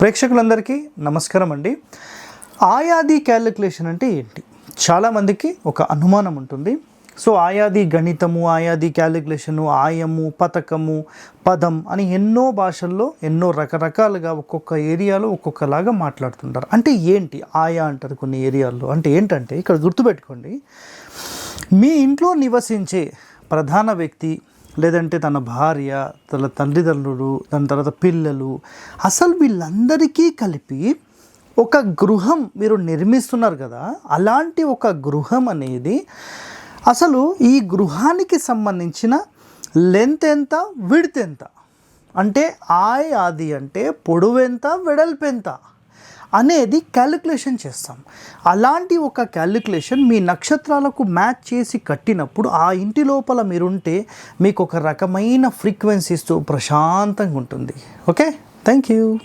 ప్రేక్షకులందరికీ నమస్కారం అండి. ఆయాది క్యాలిక్యులేషన్ అంటే ఏంటి? చాలామందికి ఒక అనుమానం ఉంటుంది. సో ఆయాది గణితము ఆయాది క్యాలిక్యులేషను ఆయము పథకము పదం అని ఎన్నో భాషల్లో ఎన్నో రకరకాలుగా ఒక్కొక్క ఏరియాలో ఒక్కొక్కలాగా మాట్లాడుతుంటారు. అంటే ఏంటి ఆయా అంటారు కొన్ని ఏరియాల్లో? అంటే ఏంటంటే ఇక్కడ గుర్తుపెట్టుకోండి. మీ ఇంట్లో నివసించే ప్రధాన వ్యక్తి లేదంటే తన భార్య తన తల్లిదండ్రులు దాని తర్వాత పిల్లలు అసలు వీళ్ళందరికీ కలిపి ఒక గృహం మీరు నిర్మిస్తున్నారు కదా అలాంటి ఒక గృహం అనేది అసలు ఈ గృహానికి సంబంధించిన లెంత్ ఎంత విడ్త్ ఎంత? అంటే ఆయ్ అది అంటే పొడవెంత వెడల్పెంత అనేది క్యాలిక్యులేషన్ చేస్తాం. అలాంటి ఒక క్యాలిక్యులేషన్ మీ నక్షత్రాలకు మ్యాచ్ చేసి కట్టినప్పుడు ఆ ఇంటి లోపల మీరుంటే మీకు ఒక రకమైన ఫ్రీక్వెన్సీస్తో ప్రశాంతంగా ఉంటుంది. Okay thank you